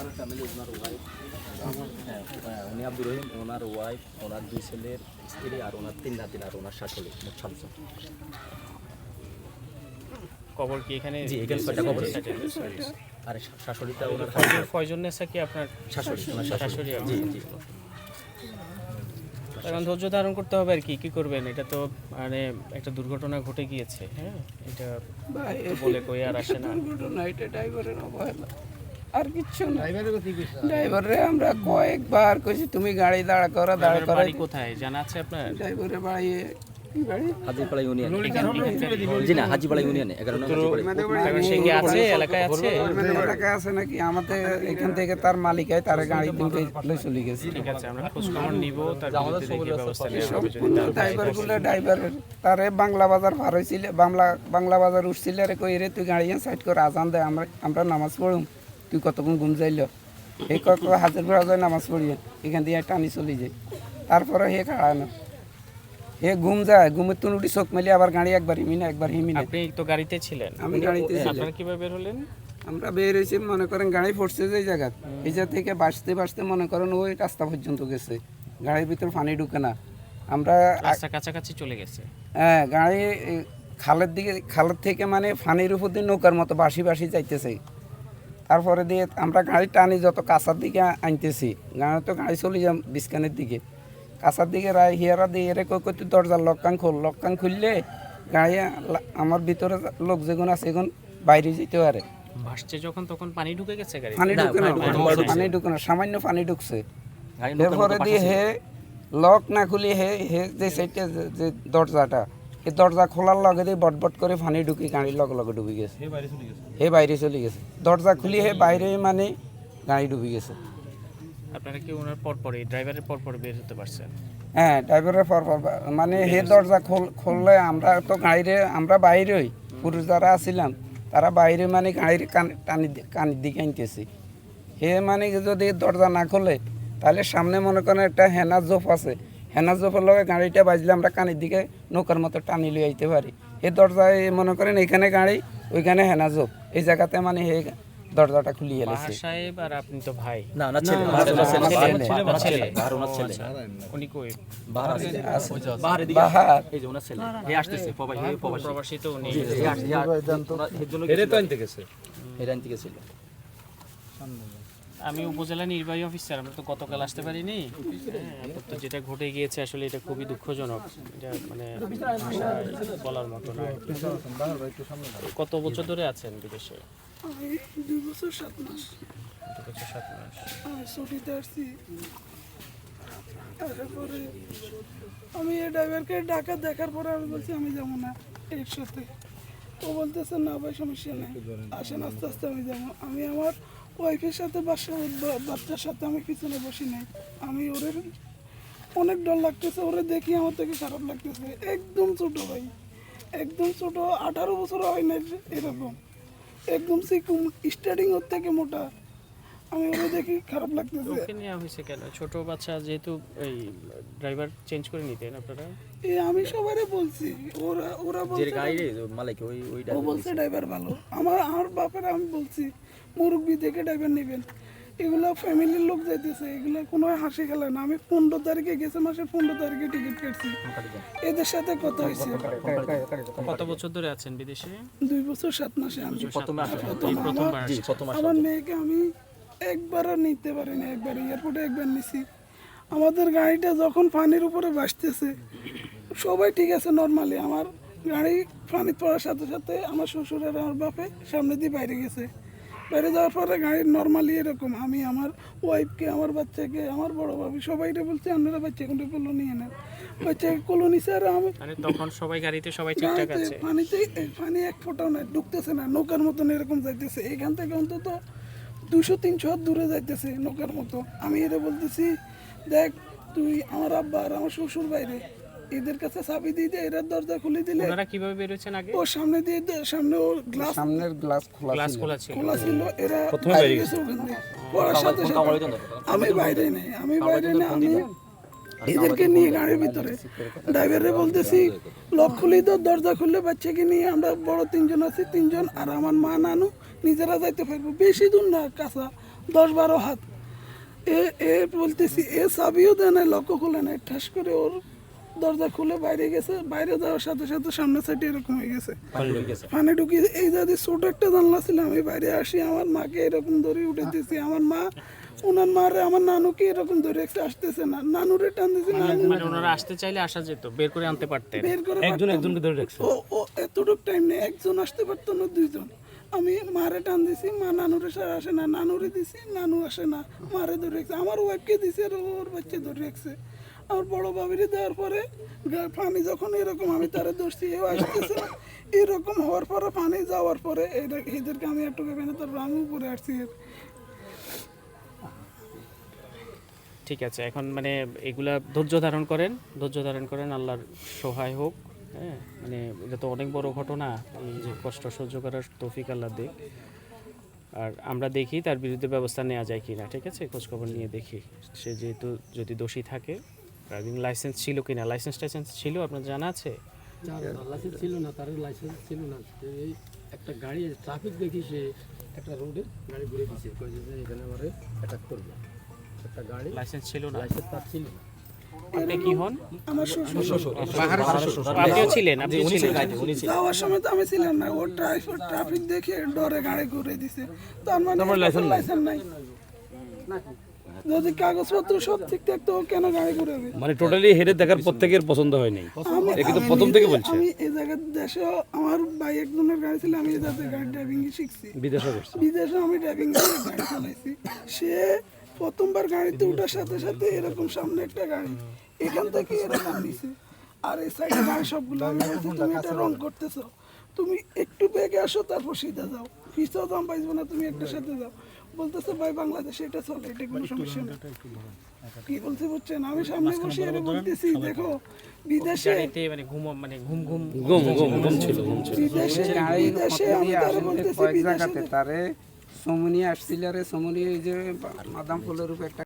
ওনার family ওনার wife হ্যাঁ উনি আব্দুর রহিম ওনার wife ওনার দুই ছেলের স্ত্রী আর ওনার তিন নাতিন আর ওনার শাশুড়ি মোট সাতজন কবর কি এখানে? জি এখানে কয়টা কবর আর শাশুড়িটা ওনার কয়জন নেশা কি আপনার? শাশুড়ি ওনার শাশুড়ি শাশুড়ি। জি জি এখন ধৈর্য ধারণ করতে হবে আর কি কি করবেন? এটা তো মানে একটা দুর্ঘটনা ঘটে গিয়েছে হ্যাঁ? এটা বলে কই আর আসে না। দুর্ঘটনা এটা ড্রাইভারের অবহেলা। আর কিচ্ছু না। ড্রাইভারে আমরা কয়েকবার কইছি তুমি গাড়ি দাঁড়া করো দাঁড়া করো কোথায়? জানা আছে আপনার? ড্রাইভারের বাড়ি হাজিপাড়া ইউনিয়ন। জি না হাজিপাড়া ইউনিয়নে এগারো নম্বর হাজিপাড়া এখন সে কি আছে এলাকায় আছে? এলাকায় আছে নাকি? আমাদের এখান থেকে তার মালিকায় তার গাড়ি লই চলে গেছে। ঠিক আছে আমরা খোঁজ খবর নিব তার ড্রাইভারগুলো ড্রাইভার তারে বাংলা বাজার পার হয়েছিল বাংলা বাংলা বাজার উঠছিল রে কই রে তুই গাড়ি সাইড করে আজান দে আমরা আমরা নামাজ পড়ুম। তুই কতক্ষণ ঘুম যাইল এই কক হাজার করে যায় নামাজ পড়িয়ে। এখান দিয়ে টানি চলে যায়। তারপরে হে খাড়া না। হে ঘুম যায় ঘুমের তুন উঠি চোখ মেলে আবার গাড়ি একবার হিমিনা একবার হিমিনা। আপনি তো গাড়িতে ছিলেন। আমি গাড়িতে। আপনারা কীভাবে বের হলেন? আমরা বের হয়েছি মনে করেন গাড়ি পড়ছে যে জায়গা এই জায়গা থেকে বাঁচতে বাঁচতে মনে করেন ওই রাস্তা পর্যন্ত গেছে। গাড়ির ভিতর পানি ঢুকে না। আমরা রাস্তা কাছাকাছি চলে গেছে। হ্যাঁ গাড়ি খালের দিকে খালের থেকে মানে ফানির উপর দিয়ে নৌকার মতো বাসি বাসি যাইতেছে। তারপরে দিয়ে আমরা গাড়ি টানি যত কাঁচার দিকে আনতেছি গাড়ি তো গাড়ি চলে যাম বিস্কানের দিকে। কাঁচার দিকে রায় হিয়ারা দিয়ে রে কই তুই দরজার লক্কান খোল লক্কান খুললে গাড়ি আমার ভিতরে লোক যেগুন আছে এগুন বাইরে যেতে পারে। ভাসছে যখন তখন পানি ঢুকে গেছে গাড়ি পানি ঢুকে না পানি- ঢুকে না সামান্য পানি ঢুকছে। এরপরে দিয়ে হে লক না খুলি হে হে যে সাইডটা যে- যে দরজাটা এই দরজা খোলার লগে দিয়ে বটবট করে পানি ঢুকি গাড়ির লগে লগে ডুবে গেছে। হে বাইরে চলে গেছে? দরজা খুলি হে বাইরে মানে গাড়ি ডুবি গেছে। আপনারা কি ওনার পর পরে ড্রাইভারের পর পরে বের হতে পারছেন? হ্যাঁ ড্রাইভারের পর পর মানে হে দরজা খোল খুললে আমরা তো গাড়িরে আমরা বাইরেই পুরুষ যারা আছিলাম তারা বাইরে মানে গাড়ির কান টানি দি- দিকে আনতেছি। হে মানে যদি দরজা না খোলে তাহলে সামনে মনে করেন একটা হেনা জোপ আছে। হেনা জোপের লগে গাড়িটা বাজলে আমরা কানের দিকে নৌকার মতো টানি লিয়ে আইতে পারি এই দরজায় মনে করেন এখানে গাড়ি ওইখানে হেনা জোপ এই জায়গাতে মানে হে দরজাটা খুলিয়ে এলেছে সাহেব আর আপনি তো ভাই না না ছেলে ছেলে উনি কই এই যে ওনার ছেলে হে আসতেছে প্রবাসী তো উনি এর জন্য গেছে হেরে আনতে গেছিল আমি উপজেলা নির্বাহী অফিসার আমরা তো গতকাল আসতে পারিনি। হ্যাঁ, তো যেটা ঘটে গিয়েছে আসলে এটা খুবই দুঃখজনক। এটা মানে বলার মতো না। কত বছর ধরে আছেন বিদেশে? আমি দুই বছর সাত মাস। দু বছর সাত মাস। আমি ছুটিতে আসছি। তারপরে আমি এই ড্রাইভারকে ডাকা দেখার পরে আমি বলছি আমি যাব না একসাথে। ও বলতেছে না ভাই সমস্যা নেই। আসেন আস্তে আস্তে আমি যাব। আমি আমার ওয়াইফের সাথে বাসা বাচ্চার সাথে আমি পিছনে বসি নাই। আমি ওরে অনেক ডর লাগতেছে ওরে দেখি আমার থেকে খারাপ লাগতেছে। একদম ছোট ভাই একদম ছোট আঠারো বছর হয় না এরকম। একদম সিকুম স্টার্টিং ওর থেকে মোটা। আমি ওরে দেখি খারাপ লাগতেছে। ওকে নেওয়া হয়েছে কেন? ছোট বাচ্চা যেহেতু এই ড্রাইভার চেঞ্জ করে নিতেন আপনারা? এই আমি সবারে বলছি ওরা ওরা যে গাড়ি মালিক ওই ওই ও বলছে ড্রাইভার ভালো। আমার আমার বাপের আমি বলছি মুরব্বী দেখে ড্রাইভার নেবেন। এগুলো ফ্যামিলির লোক যাইতেছে এগুলো কোনো হাসি খেলা না। আমি পনেরো তারিখে গেছে মাসের পনেরো তারিখে টিকিট কাটছি। এদের সাথে কথা হয়েছে। কত বছর ধরে আছেন বিদেশে? দুই বছর সাত মাসে আমি। প্রথম আমার মেয়েকে আমি একবারও নিতে পারিনি একবার এয়ারপোর্টে একবার নিছি। আমাদের গাড়িটা যখন পানির উপরে ভাসতেছে সবাই ঠিক আছে নর্মালি আমার গাড়ি পানি পড়ার সাথে সাথে আমার শ্বশুর আর আমার বাপে সামনে দিয়ে বাইরে গেছে। বাইরে যাওয়ার পরে গাড়ি নর্মালি এরকম আমি আমার ওয়াইফকে আমার বাচ্চাকে আমার বড় ভাবি সবাইকে বলছি আপনারা বাচ্চা কোনটা কোলো নিয়ে নেন। বাচ্চাকে কোলো নিছে আর আমি মানে তখন সবাই গাড়িতে সবাই ঠিকঠাক আছে। পানিতে পানি এক ফোঁটাও নাই ঢুকতেছে না নৌকার মতন এরকম যাইতেছে। এখান থেকে অন্তত দুশো তিনশো হাত দূরে যাইতেছে নৌকার মতো। আমি এটা বলতেছি দেখ তুই আমার আব্বা আর আমার শ্বশুর বাইরে এদের কাছে চাবি দিয়ে দে এরা দরজা খুলে দিলে ওনারা কীভাবে বেরোচ্ছেন আগে? ওর সামনে দিয়ে দে, সামনে ওর গ্লাস সামনের গ্লাস খোলা গ্লাস খোলা ছিল। খোলা ছিল এরা বাইরে গেছে। ওখানে পড়ার সাথে সাথে আমি বাইরে নেই আমি বাইরে নেই আমি এদেরকে নিয়ে গাড়ির ভিতরে। ড্রাইভারে বলতেছি লক খুলেই তো দরজা খুললে বাচ্চাকে নিয়ে আমরা বড় তিনজন আছি তিনজন আর আমার মা নানু নিজেরা যাইতে পারব। বেশি দূর না কাঁচা দশ বারো হাত। এ এ বলতেছি এ চাবিও দেয় না লক্ষ্য খুলে নাই। ঠাস করে ওর দরজা খুলে বাইরে গেছে। বাইরে যাওয়ার সাথে সাথে সামনে সাইডে এরকম হয়ে গেছে। পানি ঢুকিয়ে এই যদি ছোট একটা জানলা ছিল আমি বাইরে আসি আমার মাকে এরকম ধরে উঠেতেছি আমার মা ওনার মারে আমার নানুকে এরকম ধরে রেখে আসতেছে না। নানুরে টান দিয়েছে নানু মানে ওনারা আসতে চাইলে আসা যেত বের করে আনতে পারতেন। বের করে একজন একজনকে ধরে রাখছে। ও ও এতটুকু টাইম নেই একজন আসতে পারতো না দুইজন। আমি মারে টান দিছি মা নানুরে সারা আসে না নানুরে দিছি নানু আসে না মারে ধরে রাখছে। আমার ওয়াইফকে দিছে আর ওর বাচ্চা ধরে রাখছে। আমার বড় বাবিরে দেওয়ার পরে পানি যখন এরকম আমি তারে ধরছি এও আসতেছে না। এরকম হওয়ার পরে পানি যাওয়ার পরে এদেরকে আমি একটু ভেবে না তারপর আমি উপরে আসছি ঠিক আছে, এখন মানে এগুলা ধৈর্য ধারণ করেন, ধৈর্য ধারণ করেন, আল্লাহর সহায় হোক হ্যাঁ? মানে এটা তো অনেক বড় ঘটনা, এই যে কষ্ট সহ্য করার তৌফিক আল্লাহ দেখ আর আমরা দেখি তার বিরুদ্ধে ব্যবস্থা নেওয়া যায় কি না ঠিক আছে? খোঁজখবর নিয়ে দেখি। সে যেহেতু, যদি দোষী থাকে ড্রাইভিং লাইসেন্স ছিল কি না লাইসেন্স টাইসেন্স ছিল, আপনার জানা আছে? লাইসেন্স ছিল না তার লাইসেন্স ছিল না। এই একটা গাড়ি ট্রাফিক দেখি সে একটা রোডে গাড়ি ঘুরে দিচ্ছে এখানে আমারে অ্যাটাক করবে। একটা গাড়ি। লাইসেন্স ছিল না। লাইসেন্স তার ছিল না। আপনি কি হন? আমার শ্বশুর। আপনিও ছিলেন আপনি ছিলেন। যাওয়ার সময় তো আমি ছিলাম না। ও ট্রাফিক ট্রাফিক দেখে ডরে গাড়ি ঘুরে দিছে। তার মানে লাইসেন্স নাই? যদি কাগজপত্র সব ঠিক থাকতো কেন গাড়ি ঘুরাবে মানে টোটালি হেরে দেখার প্রত্যেকের পছন্দ হয় নাই। এ প্রথম থেকে বলছে। আমি এই জায়গার দেশে আমার ভাই একজনের গাড়ি ছিল আমি এই জায়গায় গাড়ি ড্রাইভিং শিখছি বিদেশে বিদেশে আমি ড্রাইভিং গাড়ি চালাইছি। সে প্রথমবার গাড়িতে ওঠার সাথে সাথে এরকম সামনে একটা গাড়ি। এখান থেকে এরকম নিছে আর এই সাইডে গাড়ি সবগুলো আমি বলছি তুমি এটা রং করতেছো। তুমি একটু বেগে আসো তারপর সিধা যাও। পিছাও দাম পাইবো না তুমি একটা সাথে যাও। বলতেছে ভাই বাংলাদেশে এটা চলে এটা কোনো সমস্যা নেই কি বলতে বুঝছেন? আমি সামনে বসে এর বলতেছি দেখো বিদেশে মানে ঘুম মানে ঘুম ঘুম গম গম গম ছিল গম ছিল। বিদেশে বিদেশে আমি তারা বলতেছি কয়েক বিদেশে তারে সমনি আসছিল রে সমনি ওই যে মাদাম ফুলের উপর একটা